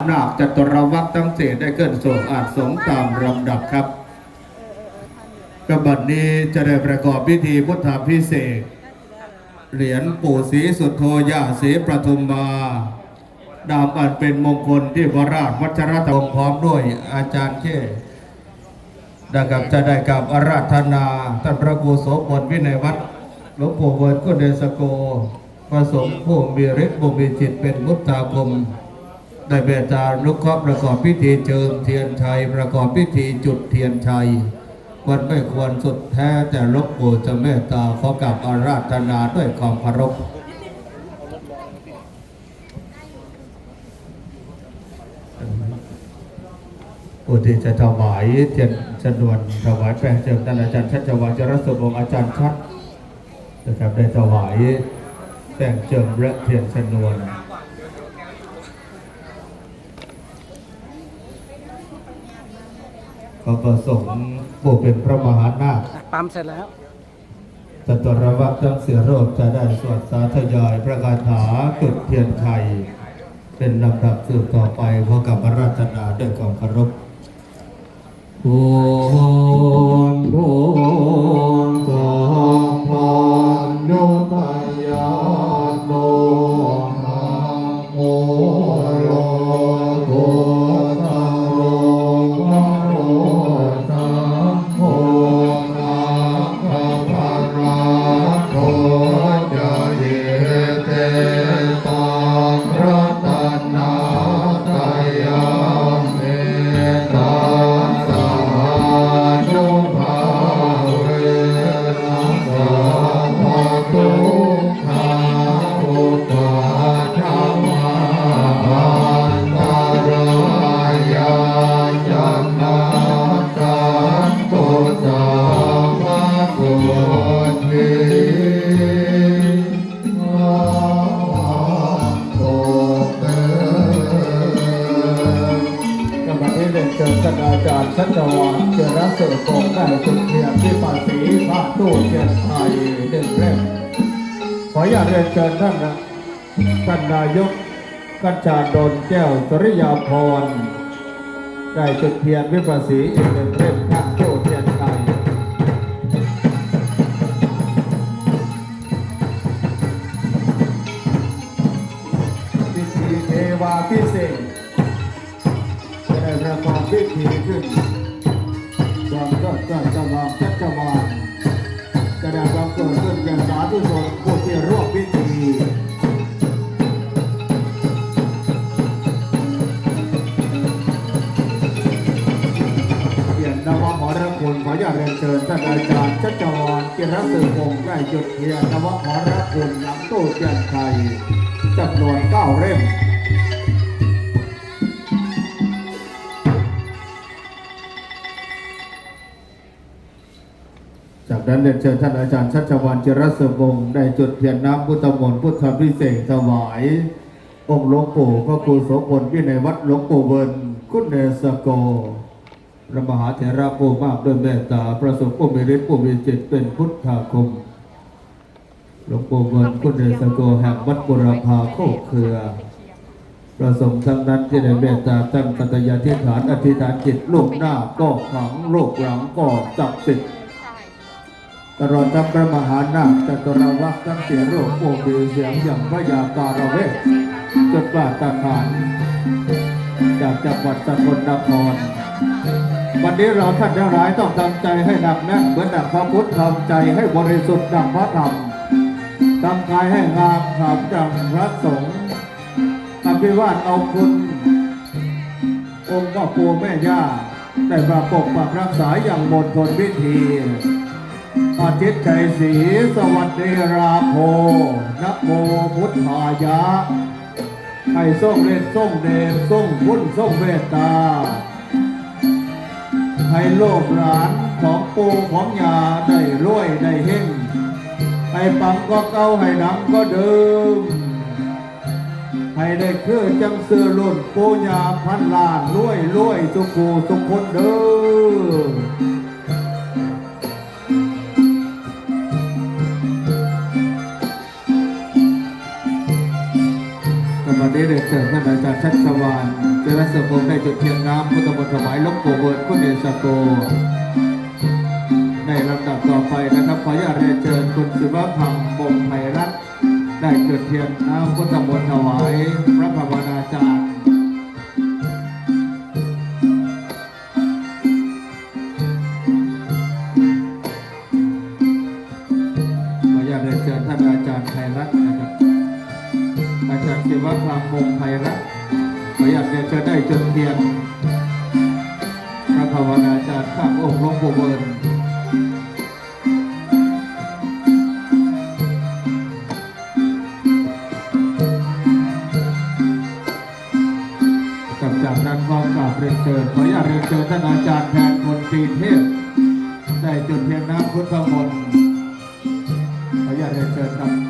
นาคจตุรวัตรทั้งสี่ได้เกินส่งอาจสงตามลำดับครับกบัดนี้จะได้ประกอบพิธีพุทธาพิเศษ เหรียญปู่ศรีสุโธยาศรีประทุมมา ดามอันเป็นมงคลที่พระราชวัชรธรรมพร้อมด้วยอาจารย์เช่นะครับจะได้กับอาราธนาท่านพระครูโสพลวินัยวัฒน์หลวงปู่เวิร์ดก็เดสโก พระสงฆ์ผู้มีฤทธิ์ผู้มีจิตเป็นมุตตาคม ได้เบตตานุเคราะห์ประกอบพิธีเจิมเทียนชัย ประกอบพิธีจุดเทียนชัยควรไม่ควรสุดแท้แต่ลวงปู่จะเมตตาขอกับอาราธนาด้วยความเคารพอุทิศจะถวายเทียนชนวนถวายแป้งเจิมท่านอาจารย์ชัชวานจรสุองอาจารย์ชัดนะครับได้ถวายแป้งเจิมและเทียนชนวน ขอประสงค์ผู้เป็นพระมหานาคปั๊มเสร็จแล้วจตุรวัตรทั้งเสียโรคจะได้สวดสาธยายพระคาถาจุดเทียนชัยเป็นลำดับสืบต่อไปขอกับ ตู้เทียนไทยหนึ่งเล่มขออยากเรียนเชิญท่านนะท่านนายกกัญชาดลแก้วสริยาพร ได้จุดเทียนวิปัสสีอีกหนึ่งเล่มพระตู้เทียนไทยพิธีเทวาพิเศษจะได้ประกอบพิธีขึ้นความก็จะจะวางจัจะวา จะบังเกิดขึ้นแก่สาธุชนผู้ที่ร่วมพิธีเขียนนวหรคุณขออยากเรียนเชิญท่านอาจารย์ชัชวานกิรสือพงศ์ได้จุดเทียนนวหรคุณหลังตู้เทียนไทยจำนวนเก้าเล่ม จากนั้นเรียนเชิญท่านอาจารย์ชัชวานจิรสวงศ์ได้จุดเทียนน้ำพุทธมนต์พุทธพิเศษถวาย องค์หลวงปู่พระครูโสพลวินัยวัดหลวงปู่เวิร์นคุณเดสโกพระมหาเถระผู้มากด้วยเมตตาประสบผู้มีฤทธิ์ผู้มีจิตเป็นพุทธาคม หลวงปู่เวิร์นคุณเดสโกแห่งวัดบุรพาโคกเครือประสงค์ทั้งนั้นที่ได้เมตตาตั้งกัตยาธิฐานอธิษฐานจิตลูกหน้าก็ขังลูกหลังก็จับสิทธิ์ ตลอดทั้งพระมหานาคจตุรวักทั้งเสียโรคโอมีเสียงอย่างพระยาการเวทจดว่าตาขานจากจังหวัดสกลนครวันนี้เราท่านทั้งหลายต้องทำใจให้หนักแน่นเหมือนดังพระพุทธทำใจให้บริสุทธิ์ดังพระธรรมทำกายให้งามขามดังพระสงฆ์อภิวาทเอาคุณ องค์พ่อปู่แม่ย่าได้มาปกปักรักษาอย่างมนทนวิธี อาทิตย์ใจสีสวัสดีราโพนโมพุทธายะให้ส่งเล่นส่งเดชส่งพุทธส่งเวตตา ให้โลกหลานของปูของยาได้รวยได้เฮงให้ปังก็เก้าให้ดังก็เดิมให้ได้คือจังเสือรุ่นปูญาพันล้านรวยรวยสุกูสุกคนเด้อ วันนี้เรียนเชิญท่านอาจารย์ชัชวานเจริญสมบูรณ์ได้จุดเทียนน้ำพุทธมนต์ถวายลบโกเบิร์ดคุณเดชโกในลำดับต่อไปนะครับขออนุญาตเรียนเชิญคุณศิวพังศ์บงไพรัตได้จุดเทียนน้ำพุทธมนต์ถวายพระภาวนาจารย์ อาจารย์ศิวพังศ์บงไพรัตน์ขออนุญาตเรียนเชิญได้จุดเทียนพระภาวนาจารย์ข้างองค์หลวงปู่เบิร์นกับจากนั้นก็กราบเรียนเชิญขออนุญาตเรียนเชิญท่านอาจารย์แทนคนตีเทพได้จุดเทียนน้ำพุทธมนต์ขออนุญาตเรียนเชิญครับ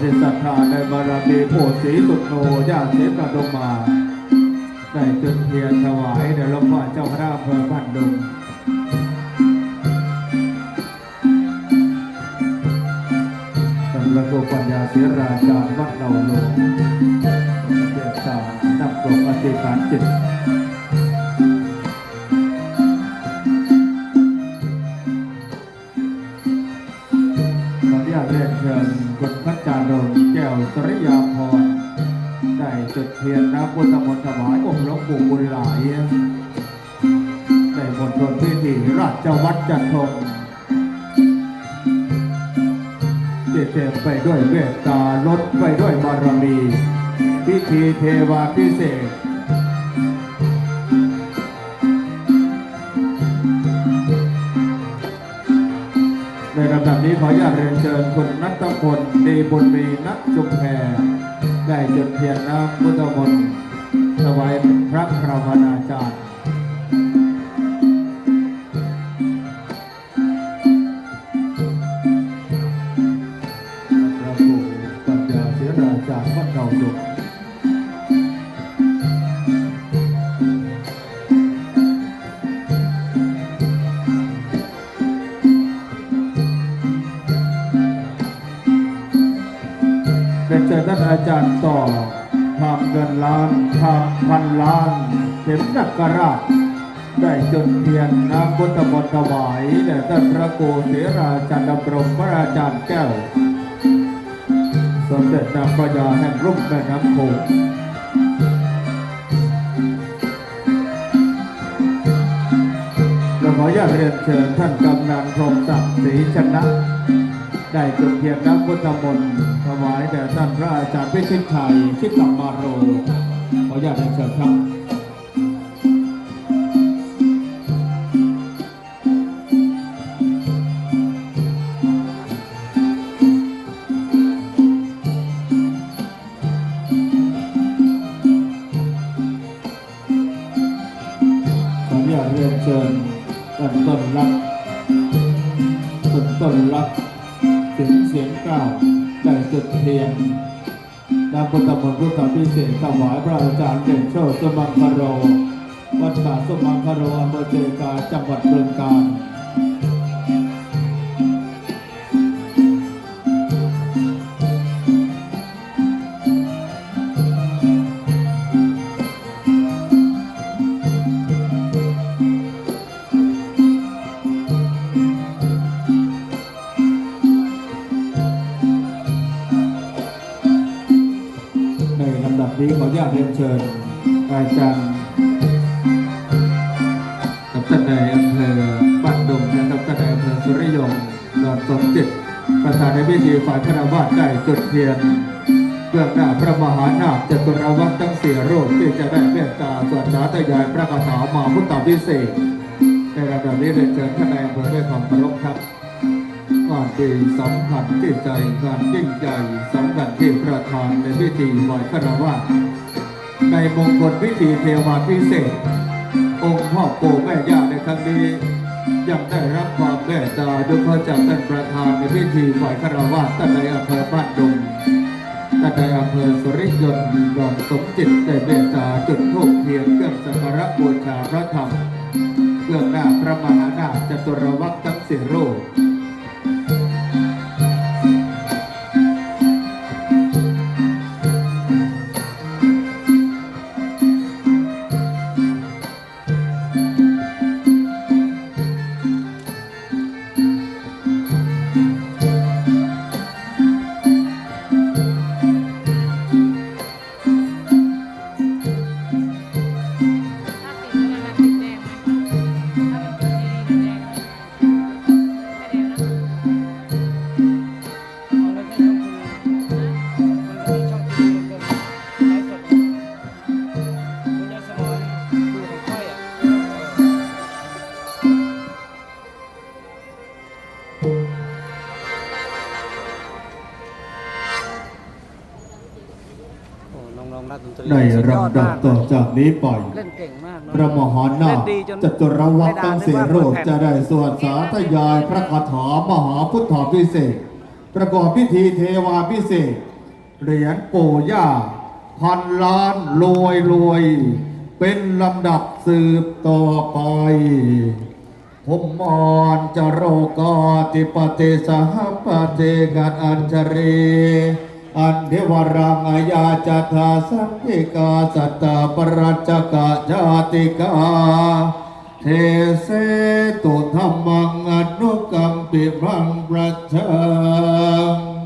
สิศรัทธาในบารมีโพธิ์ศรีสุดโนญาติเสนาดงมาได้จุดเทียนถวายในหลวงพ่อเจ้าคณะอำเภอบ้านดุงสำหรับตัวปัญญาเสียราจารย์วัดเราหลวงเดียตานับกลมอธิษฐานจิตขออนุญาตเรียนเชิญคุณ วสริยาพรได้จุดเทียนนะพุทธมนต์ถวายองค์หลวงปู่บุญหลายได้มณฑลพิธีราชวัดจันทงเต็มไปด้วยเมตตาลดไปด้วยบารมี พิธีเทวาพิเศษ นี้ขออนุญาตเรียนเชิญคุณนัทพลเดบุญมีนักจุมแพรได้จดเทียนน้ำพุทธมนต์ถวายพระพราวนาจารย์พระครูปัญญาเสียราจารย์วัดเก่าดุก พันล้านเข็มนักกราชได้จดเทียนน้ำพุทธมนต์ถวายแด่ท่านพระโกเสราจันทบรมพระอาจารย์แก้ว สมเด็จนางพระยาแห่งรุ่มแม่น้ำโขงเราขออนุญาตเรียนเชิญท่านกำนันพรหมศักดิ์ศรีชนะ ได้จดเทียนน้ำพุทธมนต์ถวายแด่ท่านพระอาจารย์พิชิตชัยชิตตมาโร ขออนุญ นำพุทธมนต์พุทธพิเศษถวายพระอาจารย์เก่งโชติสมังคโร วัดป่าสมังคโรอำเภอเจกาจังหวัดบึงกาฬ ญาตเรียนเชิญอาจารย์กับท่านนายอำเภอบ้านดงนะครับท่านนายอำเภอสุริยงดอนสมจิตประธานในพิธีฝ่ายคณะวาสได้จุดเทียนเพื่อหน้าพระมหานาคจตุรวัตทั้งสี่รูปที่จะได้เมตตาสวดสาธยายพระคาถามาพุทธพิเศษในลำดับนี้เรียนเชิญท่านนายอำเภอด้วยความเคารพครับงานดีสำคัญที่ใจงานยิ่งใหญ่สำคัญที่ประธานในพิธีไหวคารวะ ในมงคลพิธีเทวาพิเศษ องค์พ่อปู่แม่ย่าในครั้งนี้ยังได้รับความเมตตาโดยพาะจากท่านประธานในพิธีไหวคารวะท่านในอำเภอบ้านดุงท่านในอำเภอสุริยนต์ดอนสมจิตได้เมตตาจุดธูปเทียนเครื่องสักการะบูชาพระธรรมเบื้องหน้าพระมหานาถจตุรวัตรทั้งสี่รูป ในสุยอดลำดับมากต่อจากนี้ไปเล่นเก่งมากเนอะพระมหานาเล่ถนดีจนจตุรวัตรตั้งสี่รูปไม่ได้นึกว่าจะได้สวดสาธยายพระคาถามหาพุทธาพิเศษกประกอบพิธีเทวาพิเศษกเหรียญปู่ย่า พันล้านรวยรวย เป็นลำดับสืบต่อไปผมมอนจะโรกาติปเตสหปเตกัดอัญชรี อันเทวรังอายาจัตาสังกิกาสัตตาปรัจจกาจาติกา เทเสตุธรรมังอนุกรรมปิพังประชัง